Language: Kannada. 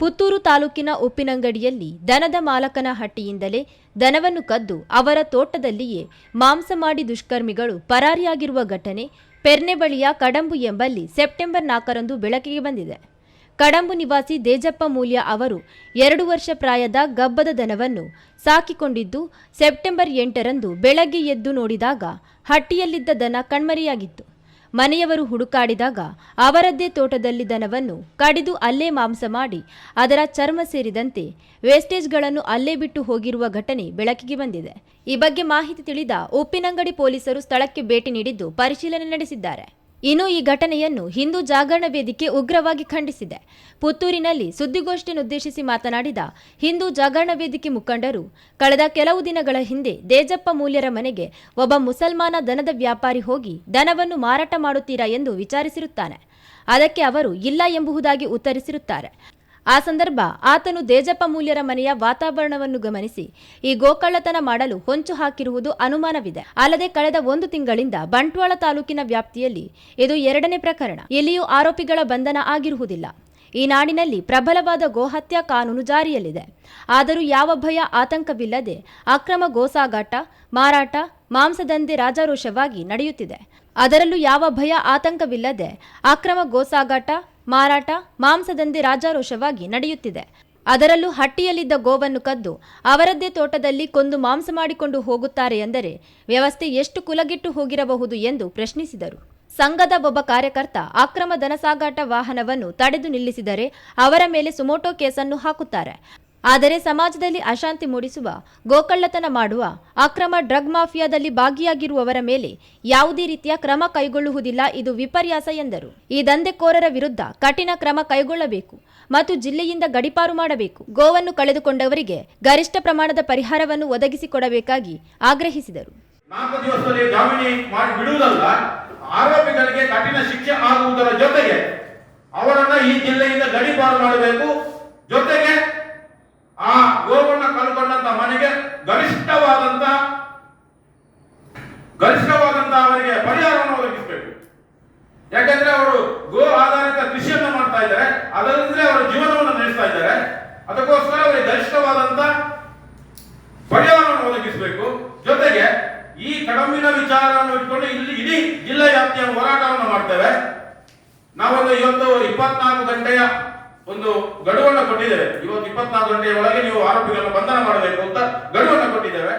ಪುತ್ತೂರು ತಾಲೂಕಿನ ಉಪ್ಪಿನಂಗಡಿಯಲ್ಲಿ ದನದ ಮಾಲಕನ ಹಟ್ಟಿಯಿಂದಲೇ ದನವನ್ನು ಕದ್ದು ಅವರ ತೋಟದಲ್ಲಿಯೇ ಮಾಂಸ ಮಾಡಿ ದುಷ್ಕರ್ಮಿಗಳು ಪರಾರಿಯಾಗಿರುವ ಘಟನೆ ಪೆರ್ನೆ ಬಳಿಯ ಕಡಂಬು ಎಂಬಲ್ಲಿ ಸೆಪ್ಟೆಂಬರ್ ನಾಲ್ಕರಂದು ಬೆಳಕಿಗೆ ಬಂದಿದೆ. ಕಡಂಬು ನಿವಾಸಿ ದೇಜಪ್ಪ ಮೂಲ್ಯ ಅವರು ಎರಡು ವರ್ಷ ಪ್ರಾಯದ ಗಬ್ಬದ ದನವನ್ನು ಸಾಕಿಕೊಂಡಿದ್ದು, ಸೆಪ್ಟೆಂಬರ್ ಎಂಟರಂದು ಬೆಳಗ್ಗೆ ಎದ್ದು ನೋಡಿದಾಗ ಹಟ್ಟಿಯಲ್ಲಿದ್ದ ದನ ಕಣ್ಮರೆಯಾಗಿತ್ತು. ಮನೆಯವರು ಹುಡುಕಾಡಿದಾಗ ಅವರದ್ದೇ ತೋಟದಲ್ಲಿ ದನವನ್ನು ಕಡಿದು ಅಲ್ಲೇ ಮಾಂಸ ಮಾಡಿ ಅದರ ಚರ್ಮ ಸೇರಿದಂತೆ ವೇಸ್ಟೇಜ್ಗಳನ್ನು ಅಲ್ಲೇ ಬಿಟ್ಟು ಹೋಗಿರುವ ಘಟನೆ ಬೆಳಕಿಗೆ ಬಂದಿದೆ. ಈ ಬಗ್ಗೆ ಮಾಹಿತಿ ತಿಳಿದ ಉಪ್ಪಿನಂಗಡಿ ಪೊಲೀಸರು ಸ್ಥಳಕ್ಕೆ ಭೇಟಿ ನೀಡಿದ್ದು ಪರಿಶೀಲನೆ ನಡೆಸಿದ್ದಾರೆ. ಇನ್ನು ಈ ಘಟನೆಯನ್ನು ಹಿಂದೂ ಜಾಗರಣ ವೇದಿಕೆ ಉಗ್ರವಾಗಿ ಖಂಡಿಸಿದೆ. ಪುತ್ತೂರಿನಲ್ಲಿ ಸುದ್ದಿಗೋಷ್ಠಿಯನ್ನುದ್ದೇಶಿಸಿ ಮಾತನಾಡಿದ ಹಿಂದೂ ಜಾಗರಣ ವೇದಿಕೆ ಮುಖಂಡರು, ಕಳೆದ ಕೆಲವು ದಿನಗಳ ಹಿಂದೆ ದೇಜಪ್ಪ ಮೂಲ್ಯರ ಮನೆಗೆ ಒಬ್ಬ ಮುಸಲ್ಮಾನ ದನದ ವ್ಯಾಪಾರಿ ಹೋಗಿ ದನವನ್ನು ಮಾರಾಟ ಮಾಡುತ್ತೀರಾ ಎಂದು ವಿಚಾರಿಸಿರುತ್ತಾನೆ. ಅದಕ್ಕೆ ಅವರು ಇಲ್ಲ ಎಂಬುದಾಗಿ ಉತ್ತರಿಸಿರುತ್ತಾರೆ. ಆ ಸಂದರ್ಭ ಆತನು ದೇಜಪ್ಪ ಮೂಲ್ಯರ ಮನೆಯ ವಾತಾವರಣವನ್ನು ಗಮನಿಸಿ, ಈ ಗೋಕಳ್ಳತನ ಮಾಡಲು ಹೊಂಚು ಹಾಕಿರುವುದು ಅನುಮಾನವಿದೆ. ಅಲ್ಲದೆ ಕಳೆದ ಒಂದು ತಿಂಗಳಿಂದ ಬಂಟ್ವಾಳ ತಾಲೂಕಿನ ವ್ಯಾಪ್ತಿಯಲ್ಲಿ ಇದು ಎರಡನೇ ಪ್ರಕರಣ. ಇಲ್ಲಿಯೂ ಆರೋಪಿಗಳ ಬಂಧನ ಆಗಿರುವುದಿಲ್ಲ. ಈ ನಾಡಿನಲ್ಲಿ ಪ್ರಬಲವಾದ ಗೋಹತ್ಯಾ ಕಾನೂನು ಜಾರಿಯಲ್ಲಿದೆ. ಆದರೂ ಯಾವ ಭಯ, ಆತಂಕವಿಲ್ಲದೆ ಅಕ್ರಮ ಗೋಸಾಗಾಟ, ಮಾರಾಟ ಮಾಂಸದಂಧೆ ರಾಜಾರೋಷವಾಗಿ ನಡೆಯುತ್ತಿದೆ. ಅದರಲ್ಲೂ ಯಾವ ಭಯ, ಆತಂಕವಿಲ್ಲದೆ ಅಕ್ರಮ ಗೋಸಾಗಾಟ, ಮಾರಾಟ ಮಾಂಸದಂದೆ ರಾಜಾರೋಷವಾಗಿ ನಡೆಯುತ್ತಿದೆ. ಅದರಲ್ಲೂ ಹಟ್ಟಿಯಲ್ಲಿದ್ದ ಗೋವನ್ನು ಕದ್ದು ಅವರದ್ದೇ ತೋಟದಲ್ಲಿ ಕೊಂದು ಮಾಂಸ ಮಾಡಿಕೊಂಡು ಹೋಗುತ್ತಾರೆ ಎಂದರೆ ವ್ಯವಸ್ಥೆ ಎಷ್ಟು ಕುಲಗಿಟ್ಟು ಹೋಗಿರಬಹುದು ಎಂದು ಪ್ರಶ್ನಿಸಿದರು. ಸಂಘದ ಒಬ್ಬ ಕಾರ್ಯಕರ್ತ ಅಕ್ರಮ ದನಸಾಗಾಟ ವಾಹನವನ್ನು ತಡೆದು ನಿಲ್ಲಿಸಿದರೆ ಅವರ ಮೇಲೆ ಸುಮೋಟೋ ಕೇಸನ್ನು ಹಾಕುತ್ತಾರೆ. ಆದರೆ ಸಮಾಜದಲ್ಲಿ ಅಶಾಂತಿ ಮೂಡಿಸುವ, ಗೋಕಳ್ಳತನ ಮಾಡುವ, ಅಕ್ರಮ ಡ್ರಗ್ ಮಾಫಿಯಾದಲ್ಲಿ ಭಾಗಿಯಾಗಿರುವವರ ಮೇಲೆ ಯಾವುದೇ ರೀತಿಯ ಕ್ರಮ ಕೈಗೊಳ್ಳುವುದಿಲ್ಲ ಇದು ವಿಪರ್ಯಾಸ ಎಂದರು. ಈ ದಂಧೆಕೋರರ ವಿರುದ್ಧ ಕಠಿಣ ಕ್ರಮ ಕೈಗೊಳ್ಳಬೇಕು ಮತ್ತು ಜಿಲ್ಲೆಯಿಂದ ಗಡಿಪಾರು ಮಾಡಬೇಕು. ಗೋವನ್ನು ಕಳೆದುಕೊಂಡವರಿಗೆ ಗರಿಷ್ಠ ಪ್ರಮಾಣದ ಪರಿಹಾರವನ್ನು ಒದಗಿಸಿಕೊಡಬೇಕಾಗಿ ಆಗ್ರಹಿಸಿದರು. ಆರೋಪಿಗಳಿಗೆ ಕಠಿಣ ಶಿಕ್ಷೆ ಆಗುವುದರ ಜೊತೆಗೆ ಅವರನ್ನ ಈ ಜಿಲ್ಲೆಯಿಂದ ಗಡಿಪಾರು ಮಾಡಬೇಕು. ಜೊತೆಗೆ ಆ ಗೋವನ್ನ ಕಳ್ಕೊಂಡಂತ ಮನೆಗೆ ಗರಿಷ್ಠವಾದಂತ ಗರಿಷ್ಠವಾದಂತ ಅವರಿಗೆ ಪರಿಹಾರವನ್ನು ಒದಗಿಸಬೇಕು ಯಾಕಂದ್ರೆ ಅವರು ಗೋ ಆಧಾರಿತ ಕೃಷಿಯನ್ನು ಮಾಡ್ತಾ ಇದ್ದಾರೆ. ಅದರಿಂದಲೇ ಅವರ ಜೀವನವನ್ನು ನಡೆಸ್ತಾ ಇದ್ದಾರೆ. ಅದಕ್ಕೋಸ್ಕರ ಅವರಿಗೆ ಗರಿಷ್ಠವಾದಂತ ಪರಿಹಾರವನ್ನು ಒದಗಿಸಬೇಕು. ಜೊತೆಗೆ ಈ ಕಡಂಬಿನ ವಿಚಾರವನ್ನು ಇಟ್ಕೊಂಡು ಇಲ್ಲಿ ಇಡೀ ಜಿಲ್ಲಾ ವ್ಯಾಪ್ತಿಯ ಹೋರಾಟವನ್ನು ಮಾಡ್ತೇವೆ. ನಾವೊಂದು ಇವತ್ತು ಇಪ್ಪತ್ನಾಲ್ಕು ಗಂಟೆಯ ಒಂದು ಗಡುವನ್ನು ಕೊಟ್ಟಿದ್ದೇವೆ ಇವತ್ತು ಇಪ್ಪತ್ನಾಲ್ಕು ಗಂಟೆಯ ಒಳಗೆ ನೀವು ಆರೋಪಿಗಳನ್ನು ಬಂಧನ ಮಾಡಬೇಕು ಅಂತ ಗಡುವನ್ನು ಕೊಟ್ಟಿದ್ದೇವೆ.